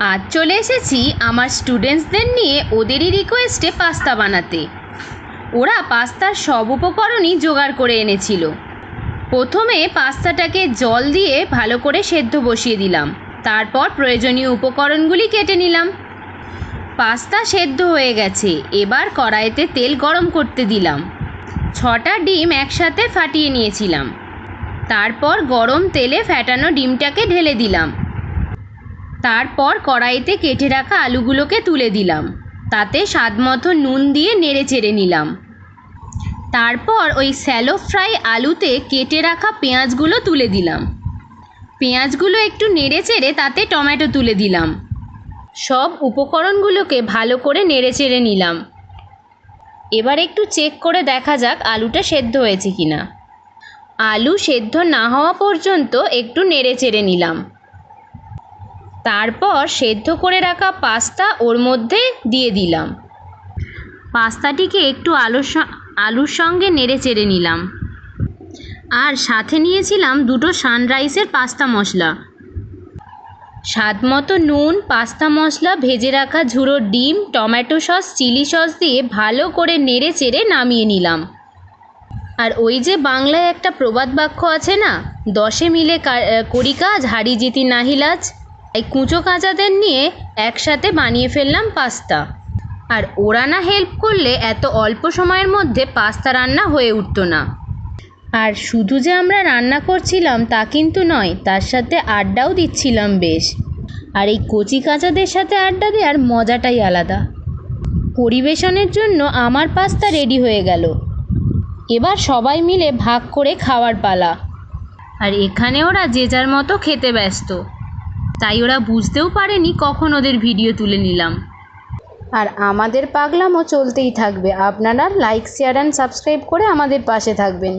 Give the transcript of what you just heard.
আজ চলে এসেছি আমার স্টুডেন্টসদের নিয়ে ওদেরই রিকোয়েস্টে পাস্তা বানাতে। ওরা পাস্তার সব উপকরণই জোগাড় করে এনেছিল। প্রথমে পাস্তাটাকে জল দিয়ে ভালো করে সেদ্ধ বসিয়ে দিলাম। তারপর প্রয়োজনীয় উপকরণগুলি কেটে নিলাম। পাস্তা সেদ্ধ হয়ে গেছে। এবার কড়াইতে তেল গরম করতে দিলাম। ছটা ডিম একসাথে ফাটিয়ে নিয়েছিলাম। তারপর গরম তেলে ফ্যাটানো ডিমটাকে ঢেলে দিলাম। তারপর কড়াইতে কেটে রাখা আলুগুলোকে তুলে দিলাম। তাতে স্বাদ মতো নুন দিয়ে নেড়ে চেড়ে নিলাম। তারপর ওই স্যালো ফ্রাই আলুতে কেটে রাখা পেঁয়াজগুলো তুলে দিলাম। পেঁয়াজগুলো একটু নেড়ে চেড়ে তাতে টমেটো তুলে দিলাম। সব উপকরণগুলোকে ভালো করে নেড়ে চেড়ে নিলাম। এবার একটু চেক করে দেখা যাক আলুটা সেদ্ধ হয়েছে কিনা। আলু সেদ্ধ না হওয়া পর্যন্ত একটু নেড়ে চেড়ে নিলাম। তারপর সেদ্ধ করে রাখা পাস্তা ওর মধ্যে দিয়ে দিলাম। পাস্তাটিকে একটু আলুর আলুর সঙ্গে নেড়ে চেড়ে নিলাম। আর সাথে নিয়েছিলাম দুটো সানরাইসের পাস্তা মশলা। স্বাদ মতো নুন, পাস্তা মশলা, ভেজে রাখা ঝুড়ো ডিম, টমেটো সস, চিলি সস দিয়ে ভালো করে নেড়ে চেড়ে নামিয়ে নিলাম। আর ওই যে বাংলায় একটা প্রবাদ বাক্য আছে না, দশে মিলে করি কাজ হাড়ি জিতি নাহিলাজ এই কুঁচো কাঁচাদের নিয়ে একসাথে বানিয়ে ফেললাম পাস্তা। আর ওরা না হেল্প করলে এত অল্প সময়ের মধ্যে পাস্তা রান্না হয়ে উঠতো না। আর শুধু যে আমরা রান্না করছিলাম তা কিন্তু নয়, তার সাথে আড্ডাও দিচ্ছিলাম বেশ। আর এই কচি কাঁচাদের সাথে আড্ডা দেওয়ার মজাটাই আলাদা। পরিবেশনের জন্য আমার পাস্তা রেডি হয়ে গেল। এবার সবাই মিলে ভাগ করে খাওয়ার পালা। আর এখানে ওরা যে যার মতো খেতে ব্যস্ত। তাই ওরা বুঝতেও পারেনি কখন ওদের ভিডিও তুলে নিলাম। আর আমাদের পাগলামও চলতেই থাকবে। আপনারা লাইক, শেয়ার অ্যান্ড সাবস্ক্রাইব করে আমাদের পাশে থাকবেন।